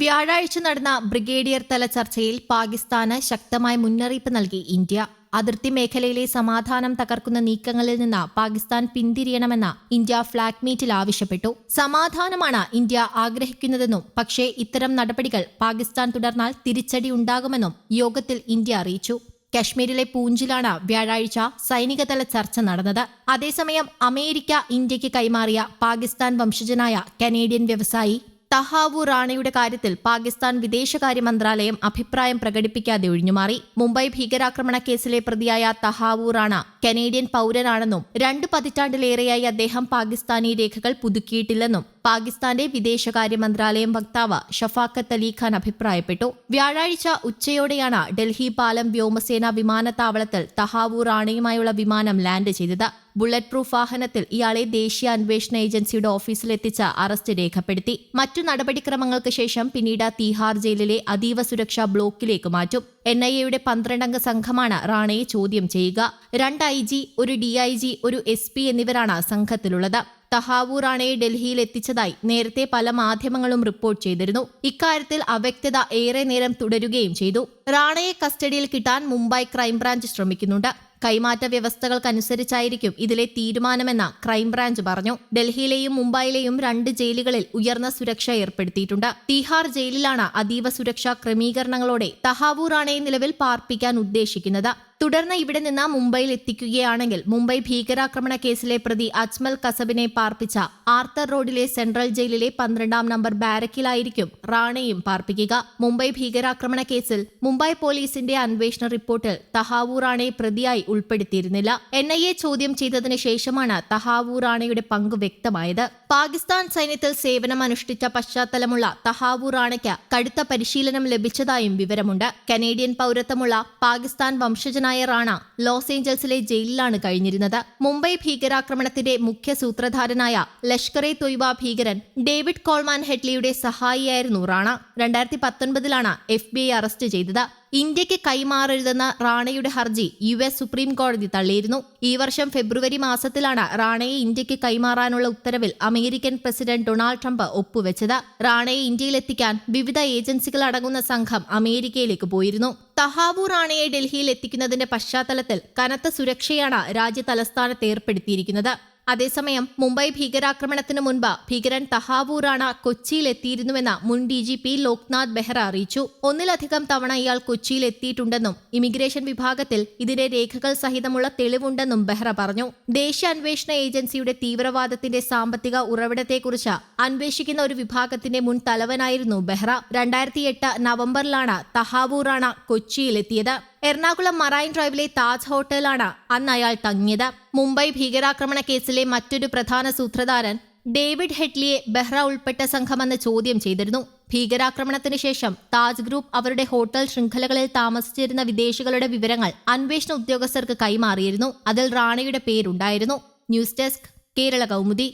വ്യാഴാഴ്ച നടന്ന ബ്രിഗേഡിയർ തല ചർച്ചയിൽ പാകിസ്ഥാന് ശക്തമായ മുന്നറിയിപ്പ് നൽകി ഇന്ത്യ. അതിർത്തി മേഖലയിലെ സമാധാനം തകർക്കുന്ന നീക്കങ്ങളിൽ നിന്ന് പാകിസ്ഥാൻ പിന്തിരിയണമെന്ന് ഇന്ത്യ ഫ്ളാഗ് മീറ്റിൽ ആവശ്യപ്പെട്ടു. സമാധാനമാണ് ഇന്ത്യ ആഗ്രഹിക്കുന്നതെന്നും പക്ഷേ ഇത്തരം നടപടികൾ പാകിസ്ഥാൻ തുടർന്നാൽ തിരിച്ചടി ഉണ്ടാകുമെന്നും യോഗത്തിൽ ഇന്ത്യ അറിയിച്ചു. കശ്മീരിലെ പൂഞ്ചിലാണ് വ്യാഴാഴ്ച സൈനികതല ചർച്ച നടന്നത്. അതേസമയം അമേരിക്ക ഇന്ത്യയ്ക്ക് കൈമാറിയ പാകിസ്ഥാൻ വംശജനായ കനേഡിയൻ വ്യവസായി തഹാവു റാണയുടെ കാര്യത്തിൽ പാകിസ്ഥാൻ വിദേശകാര്യ മന്ത്രാലയം അഭിപ്രായം പ്രകടിപ്പിക്കാതെ ഒഴിഞ്ഞുമാറി. മുംബൈ ഭീകരാക്രമണ കേസിലെ പ്രതിയായ തഹാവു റാണ കനേഡിയൻ പൌരനാണെന്നും രണ്ട് പതിറ്റാണ്ടിലേറെയായി അദ്ദേഹം പാകിസ്ഥാനി രേഖകൾ പുതുക്കിയിട്ടില്ലെന്നും പാകിസ്ഥാന്റെ വിദേശകാര്യ മന്ത്രാലയം വക്താവ് ഷഫാഖത്ത് അലി ഖാൻ അഭിപ്രായപ്പെട്ടു. വ്യാഴാഴ്ച ഉച്ചയോടെയാണ് ഡൽഹി പാലം വ്യോമസേന വിമാനത്താവളത്തിൽ തഹാവു റാണയുമായുള്ള വിമാനം ലാൻഡ് ചെയ്തത്. ബുള്ളറ്റ് പ്രൂഫ് വാഹനത്തിൽ ഇയാളെ ദേശീയ അന്വേഷണ ഏജൻസിയുടെ ഓഫീസിലെത്തിച്ച് അറസ്റ്റ് രേഖപ്പെടുത്തി. മറ്റു നടപടിക്രമങ്ങൾക്ക് ശേഷം പിന്നീട് തീഹാർ ജയിലിലെ അതീവ സുരക്ഷാ ബ്ലോക്കിലേക്ക് മാറ്റും. എൻ ഐ എയുടെ പന്ത്രണ്ടംഗ സംഘമാണ് റാണയെ ചോദ്യം ചെയ്യുക. രണ്ട് ഐ ജി ഒരു ഡി ഐ ജി ഒരു എസ് പി എന്നിവരാണ് സംഘത്തിലുള്ളത്. തഹാവൂർ റാണയെ ഡൽഹിയിൽ എത്തിച്ചതായി നേരത്തെ പല മാധ്യമങ്ങളും റിപ്പോർട്ട് ചെയ്തിരുന്നു. ഇക്കാര്യത്തിൽ അവ്യക്തത ഏറെ നേരം തുടരുകയും ചെയ്തു. റാണയെ കസ്റ്റഡിയിൽ കിട്ടാൻ മുംബൈ ക്രൈംബ്രാഞ്ച് ശ്രമിക്കുന്നുണ്ട്. കൈമാറ്റ വ്യവസ്ഥകൾക്കനുസരിച്ചായിരിക്കും ഇതിലെ തീരുമാനമെന്ന് ക്രൈംബ്രാഞ്ച് പറഞ്ഞു. ഡൽഹിയിലെയും മുംബൈയിലെയും രണ്ട് ജയിലുകളിൽ ഉയർന്ന സുരക്ഷ ഏർപ്പെടുത്തിയിട്ടുണ്ട്. തീഹാർ ജയിലിലാണ് അതീവ സുരക്ഷാ ക്രമീകരണങ്ങളോടെ തഹാവൂറാണയെ നിലവിൽ പാർപ്പിക്കാൻ ഉദ്ദേശിക്കുന്നത്. തുടർന്ന് ഇവിടെ നിന്ന് മുംബൈയിൽ എത്തിക്കുകയാണെങ്കിൽ മുംബൈ ഭീകരാക്രമണ കേസിലെ പ്രതി അജ്മൽ കസബിനെ പാർപ്പിച്ച ആർത്തർ റോഡിലെ സെൻട്രൽ ജയിലിലെ പന്ത്രണ്ടാം നമ്പർ ബാരക്കിലായിരിക്കും റാണയും പാർപ്പിക്കുക. മുംബൈ ഭീകരാക്രമണ കേസിൽ മുംബൈ പോലീസിന്റെ അന്വേഷണ റിപ്പോർട്ടിൽ തഹാവൂർ റാണയെ പ്രതിയായി ഉൾപ്പെടുത്തിയിരുന്നില്ല. എൻ ഐ എ ചോദ്യം ചെയ്തതിനു ശേഷമാണ് തഹാവൂർ റാണയുടെ പങ്ക് വ്യക്തമായത്. പാകിസ്ഥാൻ സൈന്യത്തിൽ സേവനം അനുഷ്ഠിച്ച പശ്ചാത്തലമുള്ള തഹാവു റാണയ്ക്ക് കടുത്ത പരിശീലനം ലഭിച്ചതായും വിവരമുണ്ട്. കനേഡിയൻ പൗരത്വമുള്ള പാകിസ്ഥാൻ വംശജനായ റാണ ലോസ് ഏഞ്ചൽസിലെ ജയിലിലാണ് കഴിഞ്ഞിരുന്നത്. മുംബൈ ഭീകരാക്രമണത്തിന്റെ മുഖ്യ സൂത്രധാരനായ ലഷ്കർ എ തൊയ്ബ ഭീകരൻ ഡേവിഡ് കോൾമാൻ ഹെഡ്ലിയുടെ സഹായിയായിരുന്നു റാണ. രണ്ടായിരത്തി പത്തൊൻപതിലാണ് എഫ് ബി ഐ അറസ്റ്റ് ചെയ്തത്. ഇന്ത്യയ്ക്ക് കൈമാറരുതെന്ന റാണയുടെ ഹർജി യു എസ് സുപ്രീം കോടതി തള്ളിയിരുന്നു. ഈ വർഷം ഫെബ്രുവരി മാസത്തിലാണ് റാണയെ ഇന്ത്യയ്ക്ക് കൈമാറാനുള്ള ഉത്തരവിൽ അമേരിക്കൻ പ്രസിഡന്റ് ഡൊണാൾഡ് ട്രംപ് ഒപ്പുവെച്ചത്. റാണയെ ഇന്ത്യയിലെത്തിക്കാൻ വിവിധ ഏജൻസികൾ അടങ്ങുന്ന സംഘം അമേരിക്കയിലേക്ക് പോയിരുന്നു. തഹാവു റാണയെ ഡൽഹിയിൽ എത്തിക്കുന്നതിന്റെ പശ്ചാത്തലത്തിൽ കനത്ത സുരക്ഷയാണ് രാജ്യ തലസ്ഥാനത്ത് ഏർപ്പെടുത്തിയിരിക്കുന്നത്. അതേസമയം മുംബൈ ഭീകരാക്രമണത്തിന് മുൻപ് ഭീകരൻ തഹാവൂറാണ് കൊച്ചിയിൽ എത്തിയിരുന്നുവെന്ന് മുൻ D G P Loknath Behera അറിയിച്ചു. ഒന്നിലധികം തവണ ഇയാൾ കൊച്ചിയിൽ എത്തിയിട്ടുണ്ടെന്നും ഇമിഗ്രേഷൻ വിഭാഗത്തിൽ ഇതിന്റെ രേഖകൾ സഹിതമുള്ള തെളിവുണ്ടെന്നും ബെഹ്റ പറഞ്ഞു. ദേശീയ അന്വേഷണ ഏജൻസിയുടെ തീവ്രവാദത്തിന്റെ സാമ്പത്തിക ഉറവിടത്തെക്കുറിച്ച് അന്വേഷിക്കുന്ന ഒരു വിഭാഗത്തിന്റെ മുൻ തലവനായിരുന്നു ബെഹ്റ. രണ്ടായിരത്തി എട്ട് നവംബറിലാണ് തഹാവൂറാണ കൊച്ചിയിലെത്തിയത്. എറണാകുളം മറൈൻ ഡ്രൈവിലെ താജ് ഹോട്ടലാണ് അന്ന് അയാൾ തങ്ങിയത്. മുംബൈ ഭീകരാക്രമണ കേസിലെ മറ്റൊരു പ്രധാന സൂത്രധാരൻ ഡേവിഡ് ഹെഡ്ലിയെ ബെഹ്റ ഉൾപ്പെട്ട സംഘമെന്ന് ചോദ്യം ചെയ്തിരുന്നു. ഭീകരാക്രമണത്തിന് ശേഷം താജ് ഗ്രൂപ്പ് അവരുടെ ഹോട്ടൽ ശൃംഖലകളിൽ താമസിച്ചിരുന്ന വിദേശികളുടെ വിവരങ്ങൾ അന്വേഷണ ഉദ്യോഗസ്ഥർക്ക് കൈമാറിയിരുന്നു. അതിൽ റാണയുടെ പേരുണ്ടായിരുന്നു. News desk Kerala Kaumudi.